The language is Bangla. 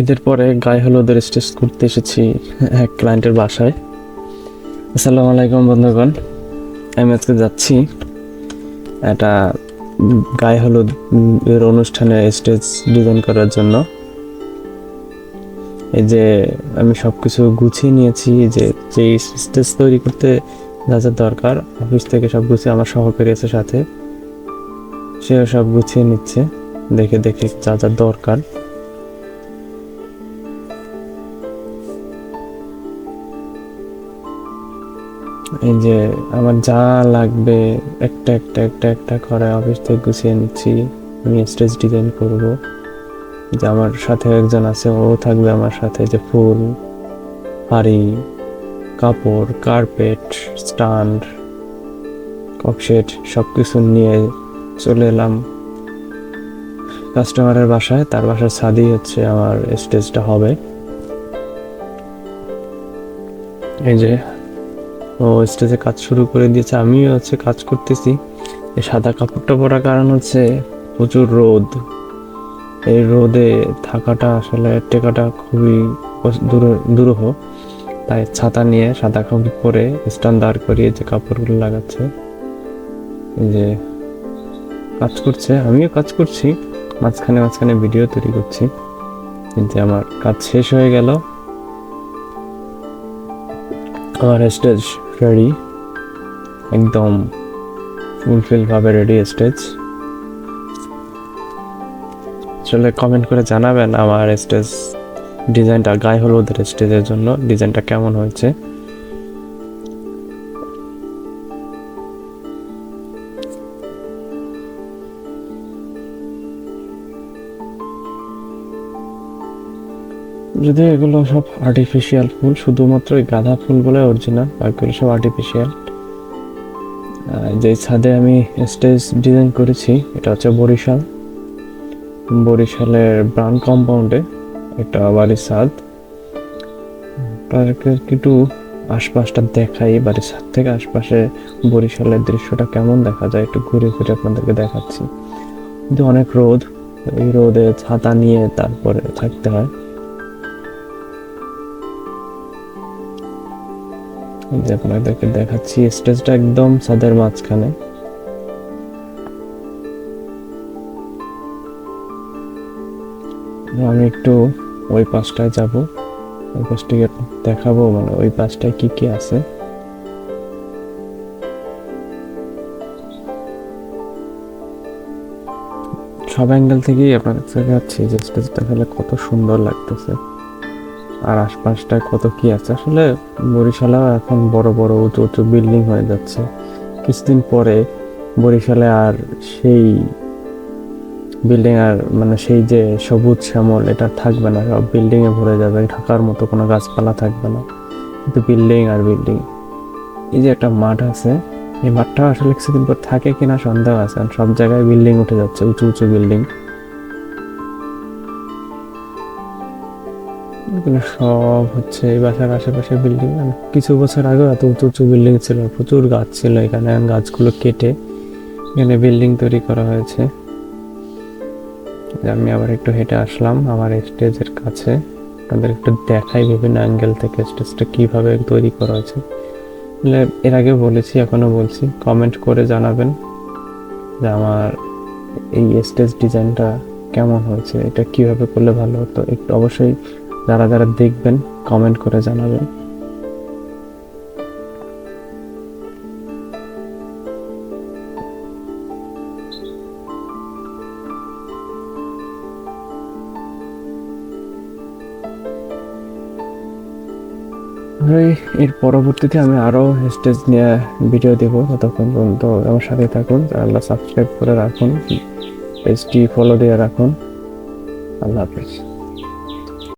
ঈদের পরে গায়ে হলুদের স্টেজ করতে এসেছি এক ক্লায়েন্টের বাসায়। আসসালামু আলাইকুম বন্ধুগণ, আমি আজকে যাচ্ছি একটা গায়ে হলুদ এর অনুষ্ঠানে স্টেজ ডিজাইন করার জন্য। এই যে আমি সব কিছু গুছিয়ে নিয়েছি যে যে স্টেজ তৈরি করতে যা যা দরকার অফিস থেকে সব গুছিয়ে আমার সহকারী আছে সাথে। সেও সব গুছিয়ে নিচ্ছে, দেখে দেখে যা যা দরকার। এই যে আমার যা লাগবে, একটা একটা একটা একটা করে অফিস থেকে গুছিয়ে নিচ্ছি। আমি স্টেজ ডিজাইন করব। যে আমার সাথে একজন আছে, ও থাকবে আমার সাথে যে ফুল হাড়ি কাপড় কার্পেট স্ট্যান্ড ককশেট সব কিছু নিয়ে চলে এলাম কাস্টমারের বাসায়। তার বাসার ছাদেই হচ্ছে আমার স্টেজটা হবে। এই যে ও স্টেজে কাজ শুরু করে দিয়েছে। আমিও হচ্ছে কাজ করতেছি। এই সাদা কাপড়টা পরার কারণ হচ্ছে প্রচুর রোদ। এই রোদে থাকাটা আসলে টেকাটা খুবই দুরূহ। তাই ছাতা নিয়ে সাদা কাপড় পরে স্ট্যান্ড দাঁড় করিয়ে যে কাপড়গুলো লাগাচ্ছে যে কাজ করছে। আমিও কাজ করছি, মাঝখানে মাঝখানে ভিডিও তৈরি করছি। কিন্তু আমার কাজ শেষ হয়ে গেল। আমার স্টেজ রেডি একদম ফুলফিল ভাবে রেডি স্টেজ আসলে কমেন্ট করে জানাবেন আমার স্টেজ ডিজাইনটা গায়ে হলুদের স্টেজের জন্য ডিজাইনটা কেমন হয়েছে? যদিও এগুলো সব আর্টিফিশিয়াল ফুল, শুধুমাত্র গাঁদা ফুল বলে অরিজিনাল বাকিগুলো সব আর্টিফিশিয়াল যে ছাদে আমি স্টেজ ডিজাইন করেছি, এটা হচ্ছে বরিশাল। বরিশালের ব্রাউন কম্পাউন্ডে একটা বাড়ির ছাদ। একটু আশপাশটা দেখাই, বাড়ির ছাদ থেকে আশপাশে বরিশালের দৃশ্যটা কেমন দেখা যায়, একটু ঘুরে ঘুরে আপনাদেরকে দেখাচ্ছি। কিন্তু অনেক রোদ, এই রোদে ছাতা নিয়ে তারপরে থাকতে হয়। আপনাদেরকে দেখাচ্ছি। স্টেজটা একদম ছাদের মাঝখানে। আমি একটু ওই পাশটায় যাব। ওই পাশটাকে দেখাবো মানে ওই পাশটায় কি কি আছে। সব অ্যাঙ্গেল থেকেই আপনাদের দেখাচ্ছি যে স্টেজটা তাহলে কত সুন্দর লাগতেছে। আর আশপাশটায় কত কি আছে? আসলে বরিশালেও এখন বড় বড়, উঁচু উঁচু বিল্ডিং হয়ে যাচ্ছে। কিছুদিন পরে বরিশালে আর সেই বিল্ডিং আর মানে সেই যে সবুজ শ্যামল, এটা থাকবে না। সব বিল্ডিংয়ে ভরে যাবে। ঢাকার মতো কোনো গাছপালা থাকবে না। কিন্তু বিল্ডিং আর বিল্ডিং এই যে একটা মাঠ আছে, এই মাঠটা আসলে কিছুদিন পর থাকে কিনা সন্দেহ আছে। সব জায়গায় বিল্ডিং উঠে যাচ্ছে, উঁচু উঁচু বিল্ডিং এগুলো সব হচ্ছে এই বাসার আশেপাশে বিল্ডিং কিছু বছর আগেও এত উঁচু উঁচু বিল্ডিং ছিল, প্রচুর গাছ ছিল এখানে, গাছগুলো কেটে এখানে বিল্ডিং তৈরি করা হয়েছে। আমি আবার একটু হেঁটে আসলাম আমার স্টেজের কাছে। আপনাদের একটু দেখাই বিভিন্ন অ্যাঙ্গেল থেকে স্টেজটা কীভাবে তৈরি করা হয়েছে। আসলে এর আগে বলেছি এখনও বলছি কমেন্ট করে জানাবেন যে আমার এই স্টেজ ডিজাইনটা কেমন হয়েছে, এটা কীভাবে করলে ভালো হতো। একটু অবশ্যই যারা যারা দেখবেন কমেন্ট করে জানাবেন। এর পরবর্তীতে আমি আরও স্টেজ নিয়ে ভিডিও দেবো ততক্ষণ পর্যন্ত। আমার সাথে থাকুন, আল্লাহ সাবস্ক্রাইব করে রাখুন পেজটি ফলো দিয়ে রাখুন। আল্লাহ হাফিজ।